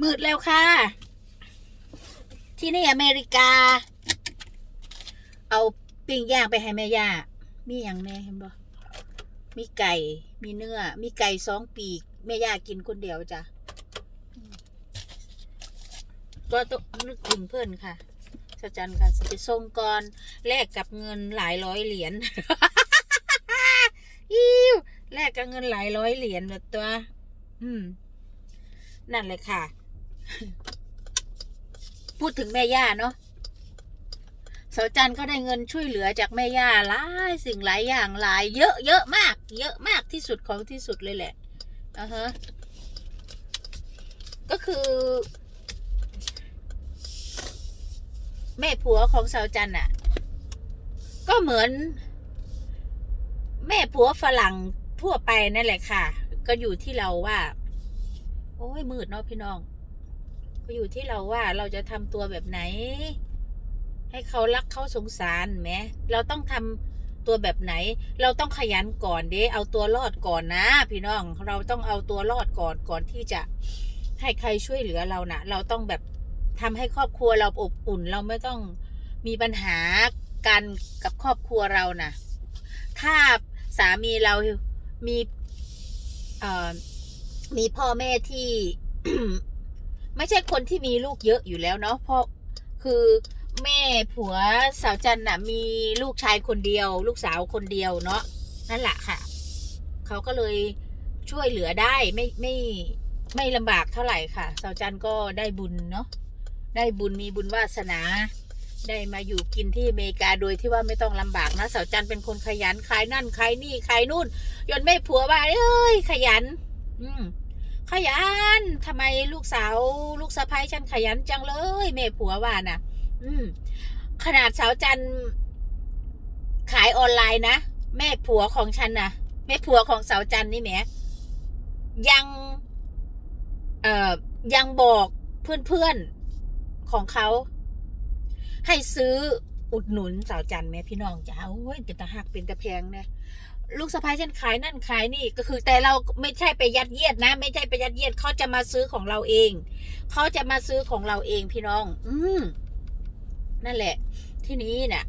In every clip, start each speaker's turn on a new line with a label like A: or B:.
A: มืดแล้วค่ะ ที่นี่อเมริกา เอาปิ้งย่างไปให้แม่ย่า มีอย่างแน่เห็นบ่มีไก่ มีเนื้อ มีไก่สองปีก แม่ย่ากินคนเดียวจ้ะ ก็ต้องนึกถึงเพื่อนค่ะสจันค่ะสิไปส่งก่อนแลกกับเงินหลายร้อยเหรียญอิ้วแลกกับเงินหลายร้อยเหรียญแบบตัว อืม นั่นเลยค่ะ พูดถึงแม่ย่าเนาะเสาจันก็ได้เงินช่วยเหลือจากแม่ย่าหลายสิ่งหลายอย่างหลาย เยอะเยอะมาก เยอะมากที่สุดของที่สุดเลยแหละอ่าฮะก็คือ แม่ผัวของสาวจันน่ะ ก็เหมือน แม่ผัวฝรั่งทั่วไปนั่นแหละค่ะ ก็อยู่ที่เราว่า โอ้ยมืดเนาะพี่น้อง ก็อยู่ที่เราว่าเราจะทำตัวแบบไหน ให้เขารักเขาสงสารแหมเราต้องทำตัวแบบไหน เราต้องขยันก่อนเด้เอาตัวรอดก่อนนะ พี่น้องเราต้องเอาตัวรอดก่อนก่อนที่จะให้ใครช่วยเหลือเรานะเราต้องแบบทำให้ครอบครัวเราอบอุ่น เราไม่ต้องมีปัญหากันกับครอบครัวเรานะถ้าสามีเรามีมีพ่อแม่ที่ ไม่ใช่คนที่มีลูกเยอะอยู่แล้วเนาะเพราะคือแม่ผัวสาวจันน่ะ มีลูกชายคนเดียว ลูกสาวคนเดียวเนาะนั่นแหละค่ะ เขาก็เลยช่วยเหลือได้ไม่ไม่ไม่ลำบากเท่าไหร่ค่ะ สาวจันก็ได้บุญเนาะได้บุญมีบุญวาสนาได้มาอยู่กินที่อเมริกาโดยที่ว่าไม่ต้องลำบากนะสาวจันเป็นคนขยันขายนั่นขายนี่ขายนู่นจนแม่ผัวว่าเอ้ยขยัน อืม ขยันทำไมลูกสาว ลูกสะพ้ายฉันขยันจังเลยแม่ผัวว่าน่ะ อืม ขนาดสาวจันขายออนไลน์นะแม่ผัวของฉันนะแม่ผัวของสาวจันนี่แหมยังเอ่อยังบอกเพื่อนๆของเขา ให้ซื้ออุดหนุนสาวจันแม่พี่น้องจ้าโอ้ยเป็นตะหักเป็นตะแพงเนี่ย ลูกสะพ้ายฉันขายนั่นขายนี่ก็คือ แต่เราไม่ใช่ไปยัดเยียดนะ ไม่ใช่ไปยัดเยียดเขาจะมาซื้อของเราเอง เขาจะมาซื้อของเราเองพี่น้อง อืมนั่นแหละ ที่นี้เนะ่ะ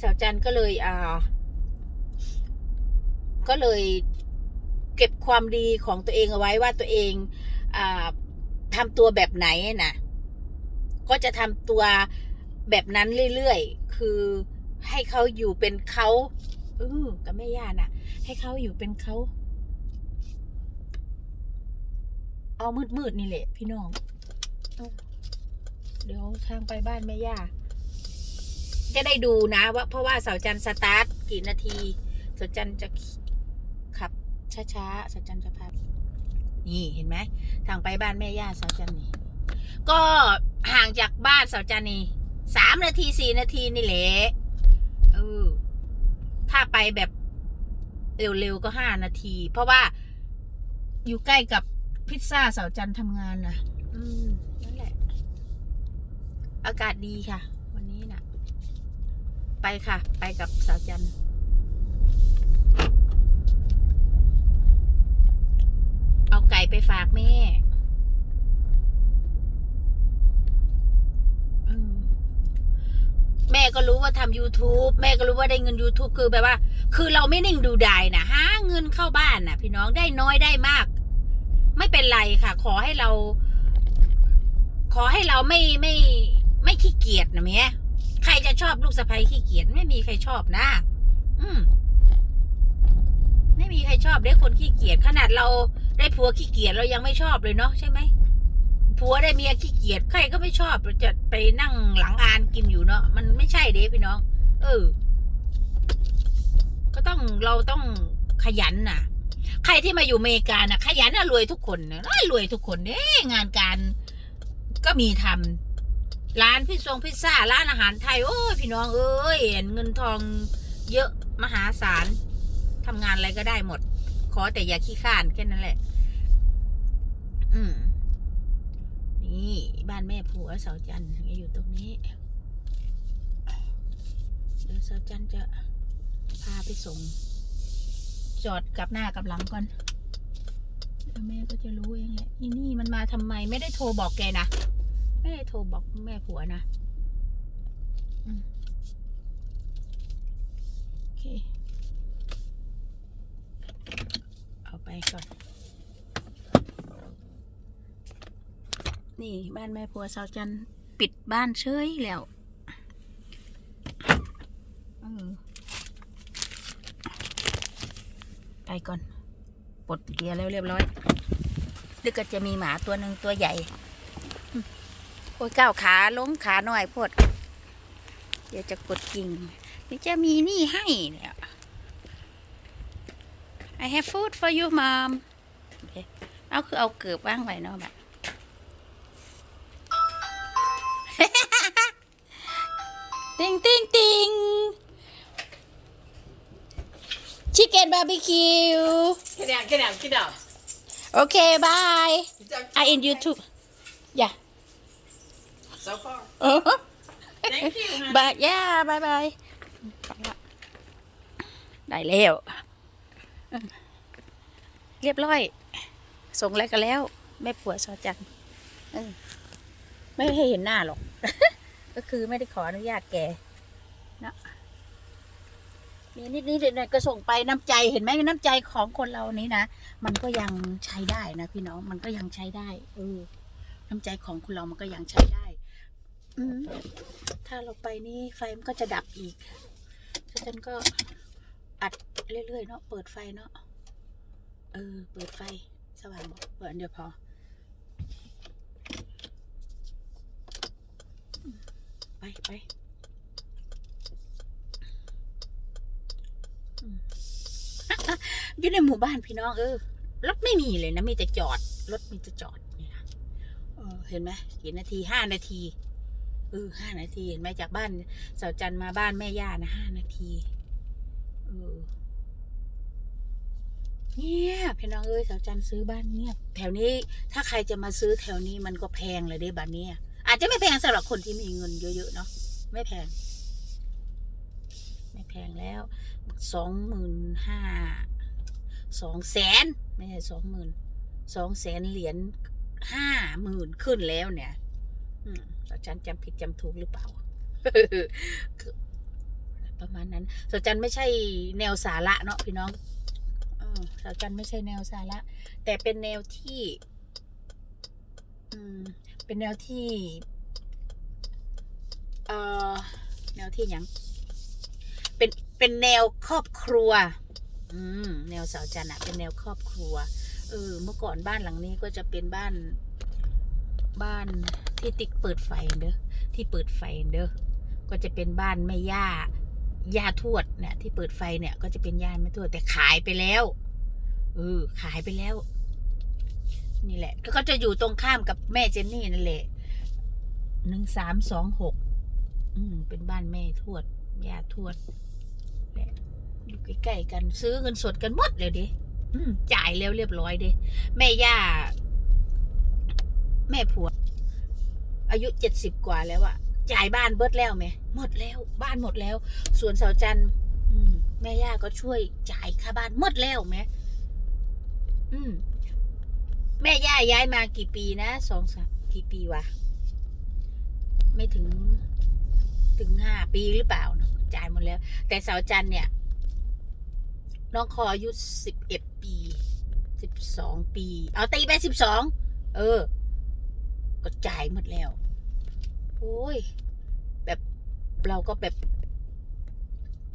A: สาวจันก็เลยอ่า ก็เลยเก็บความดีของตัวเองเอาไว้ว่าตัวเองอ่าทำตัวแบบไหนนะก็จะทำตัวแบบนั้นเรื่อยๆ คือให้เขาอยู่เป็นเขา เออกับแม่ย่าน่ะ ให้เขาอยู่เป็นเขา เอามืดๆนี่แหละ พี่น้องเอ้าเดี๋ยวทางไปบ้านแม่ย่าจะได้ดูนะว่าเพราะว่าเสาจันทร์สตาร์ทกี่นาทีเสาจันทร์จะขับช้าๆเสาจันทร์จะพานี่เห็นไหมทางไปบ้านแม่ย่าเสาจันทร์นี่ก็ห่างจากบ้านเสาจันทร์นี่สามนาทีสี่นาทีนี่แหละเออ ถ้าไปแบบเร็วๆก็ห้านาที เพราะว่าอยู่ใกล้กับพิซซ่าเสาจันทำงานนะอืม นั่นแหละ อากาศดีค่ะ วันนี้นะไปค่ะ ไปกับเสาจันเอาไก่ไปฝากแม่ อืม แม่ ก็รู้ว่าทำ YouTube แม่ก็รู้ว่าได้เงิน YouTube คือแบบว่า คือเราไม่นิ่งดูดายนะหาเงินเข้าบ้านนะพี่น้องได้น้อยได้มาก ไม่เป็นไรค่ะ ขอให้เรา ขอให้เราไม่ไม่ไม่ขี้เกียจนะเมียใครจะชอบลูกสะใภ้ขี้เกียจไม่มีใครชอบนะ อืมไม่มีใครชอบได้คนขี้เกียจขนาดเราได้ผัวขี้เกียจเรายังไม่ชอบเลยเนาะใช่ไหม ผัวได้เมียขี้เกียจใครก็ไม่ชอบจะไปนั่งหลังอานกินอยู่เนาะมันไม่ใช่เด้พี่น้อง เออ ก็ต้องเราต้องขยันน่ะ ใครที่มาอยู่อเมริกาน่ะ ขยันน่ะรวยทุกคนนะรวยทุกคนเด้งานการก็มีทำร้านพิซซงพิซซ่าร้านอาหารไทย โอ้ยพี่น้องเอ้ยเงินทองเยอะมหาศาลทำงานอะไรก็ได้หมด ขอแต่อย่าขี้ข้านแค่นั้นแหละ อืม นี่บ้านแม่ผัวเสาจันทร์อยู่ตรงนี้เดี๋ยวเสาจันทร์จะพาไปส่ง จอดกับหน้ากับหลังก่อนแม่ก็จะรู้เองแหละอีนี่มันมาทำไมไม่ได้โทรบอกแกนะ ไม่ได้โทรบอกแม่ผัวนะอโอเค เอาไปก่อน นี่บ้านแม่ผัวสาวจันทร์ปิดบ้านเฉยแล้วออไปก่อน ปลดเกียร์แล้วเรียบร้อยดึกก็จะมีหมาตัวหนึ่งตัวใหญ่ โอ้ยก้าวขาล้มขาหน่อยพด เดี๋ยวจะกดกิ่งนี่จะมีนี่ให้เนี่ย I have food for you mom เคเอาคือเอาเกือบว่างไว้เนาะแบบ ติงติงติง chicken barbecue
B: Get down, get down, get down.
A: okay bye
B: Get down.
A: I in YouTube yeah
B: So far.
A: uh-huh.
B: Thank you, honey.
A: บายย่าบายบายได้แล้วเรียบร้อย ส่งอะไรกันแล้ว แม่ผัวซอจันเออไม่ให้เห็นหน้าหรอก ก็คือไม่ได้ขออนุญาตแกนะมีนิดนิดหน่อยก็ส่งไปน้ำใจเห็นไหมน้ำใจของคนเรานี้นะมันก็ยังใช้ได้นะพี่น้องมันก็ยังใช้ได้เออน้ำใจของคนเรามันก็ยังใช้ได้ อืถ้าเราไปนี่ไฟมันก็จะดับอีกฉันก็อัดเรื่อยๆเนาะเปิดไฟเนาะเออ เปิดไฟสว่างบอกเปิดเดียวพอ ไปไปอยู่ในหมู่บ้านพี่น้องเออรถไม่มีเลยนะมีแต่จอดรถมีแต่จอดนี่นะเออเห็นไหมกี่นาทีห้านาทีเออห้านาที เห็นไหมจากบ้านเสาจันทร์มาบ้านแม่ย่านะห้านาทีเออเงียบพี่น้องเอ้ยเสาจันทร์ซื้อบ้านเงียบแถวนี้ถ้าใครจะมาซื้อแถวนี้มันก็แพงเลยเด้บ้านเนี้ย อาจจะไม่แพงสำหรับคนที่มีเงินเยอะๆเนาะไม่แพง ไม่แพงแล้วสองหมื่นห้าสองแสนไม่ใช่สองหมื่นสองแสนเหรียญห้าหมื่นขึ้นแล้วเนี่ย อืมสจันจำผิดจำถูกหรือเปล่าประมาณนั้นสจันไม่ใช่แนวสาระเนาะพี่น้องเออสจันไม่ใช่แนวสาระ แต่เป็นแนวที่อื เป็นแนวที่เอ่อแนวที่ยังเป็นเป็นแนวครอบครัว อืมแนวสาวจันอะเป็นแนวครอบครัว เออ เมื่อก่อนบ้านหลังนี้ก็จะเป็นบ้าน บ้านที่ติ๊กเปิดไฟเด้อที่เปิดไฟเด้อก็จะเป็นบ้านแม่ย่าย่าทวดเนี่ยที่เปิดไฟเนี่ย ก็จะเป็นย่าแม่ทวดแต่ขายไปแล้วเออขายไปแล้ว นี่แหละก็จะอยู่ตรงข้ามกับแม่เจนนี่นั่นแหละหนึ่งสามสองหกอืม เป็นบ้านแม่ทวดย่าทวดแหละอยู่ใกล้ๆกันซื้อเงินสดกันหมดเลยดิอืมจ่ายแล้วเรียบร้อยดิแม่ย่า แม่ผัว อายุเจ็ดสิบกว่าแล้วอะจ่ายบ้านเบิดแล้วไหมหมดแล้ว บ้านหมดแล้ว ส่วนเสาจันแม่ย่าก็ช่วยจ่ายค่าบ้านหมดแล้วไหมอืม แม่ย่าย้ายมากี่ปีนะสองสามกี่ปีวะ ไม่ถึงถึงห้าปีหรือเปล่าจ่ายหมดแล้ว แต่สาวจันเนี่ย น้องคออายุสิบเอ็ดปีสิบสองปี เอาตีไปสิบสองเออ ก็จ่ายหมดแล้วโอ้ยแบบเราก็แบบ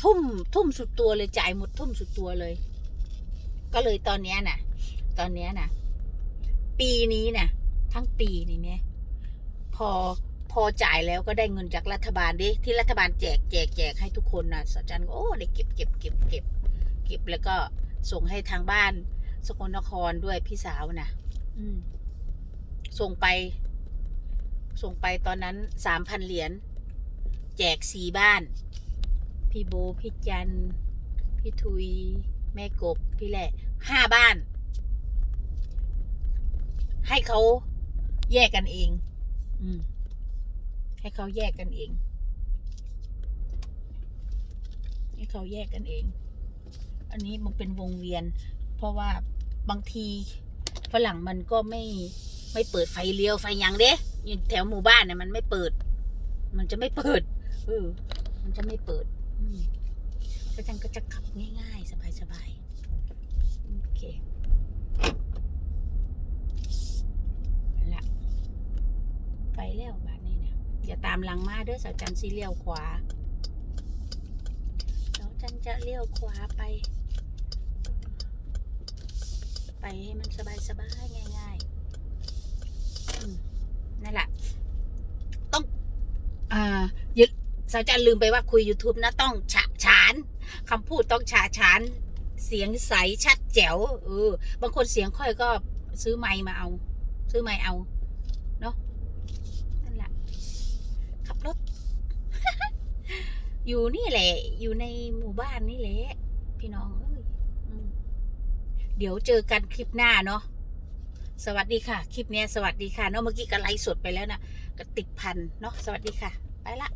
A: ทุ่มทุ่มสุดตัวเลยจ่ายหมดทุ่มสุดตัวเลย ก็เลยตอนเนี้ยน่ะ ตอนเนี้ยน่ะ ปีนี้น่ะ ทั้งปีนี่เนี่ยพอพอจ่ายแล้วก็ได้เงินจากรัฐบาลดิที่รัฐบาลแจกแจกแจกให้ทุกคนนะสัจจันก็โอ้ได้เก็บเก็บเก็บเก็บเก็บแล้วก็ส่งให้ทางบ้านสกลนครด้วยพี่สาวนะอืม ส่งไป ส่งไปตอนนั้นสามพันเหรียญแจกสี่บ้าน พี่โบพี่จัน พี่ทุย แม่กบ พี่แหละห้าบ้าน ให้เขาแยกกันเอง อืม ให้เขาแยกกันเอง ให้เขาแยกกันเอง อันนี้มันเป็นวงเวียน เพราะว่าบางทีฝรั่งมันก็ไม่ไม่เปิดไฟเลี้ยวไฟยังเด้อยู่แถวหมู่บ้านเนี่ยมันไม่เปิด มันจะไม่เปิดเออมันจะไม่เปิดอืมก็จังก็จะขับง่ายๆ สบายๆ โอเคเอาละ ไปแล้วบ้านนี้นะอย่าตามหลังมาเด้อสาวจันสีเลี้ยวขวาสาวจันจะเลี้ยวขวาไป ไปให้มันสบายสบายง่ายๆนั่นแหละต้องอ่ายึดสาวจันลืมไปว่าคุย YouTube นะต้องฉะฉานคำพูดต้องฉะฉานเสียงใสชัดแจ๋วเออบางคนเสียงค่อยก็ซื้อไมค์มาเอา ซื้อไมค์เอา เนาะ บ อยู่นี่แหละ อยู่ในหมู่บ้านนี่แหละ พี่น้องเอ้ยเดี๋ยวเจอกันคลิปหน้าเนาะสวัสดีค่ะ คลิปเนี้ยสวัสดีค่ะเนาะเมื่อกี้ก็ไลฟ์สดไปแล้วนะก็ติดพันเนาะสวัสดีค่ะ ไปละ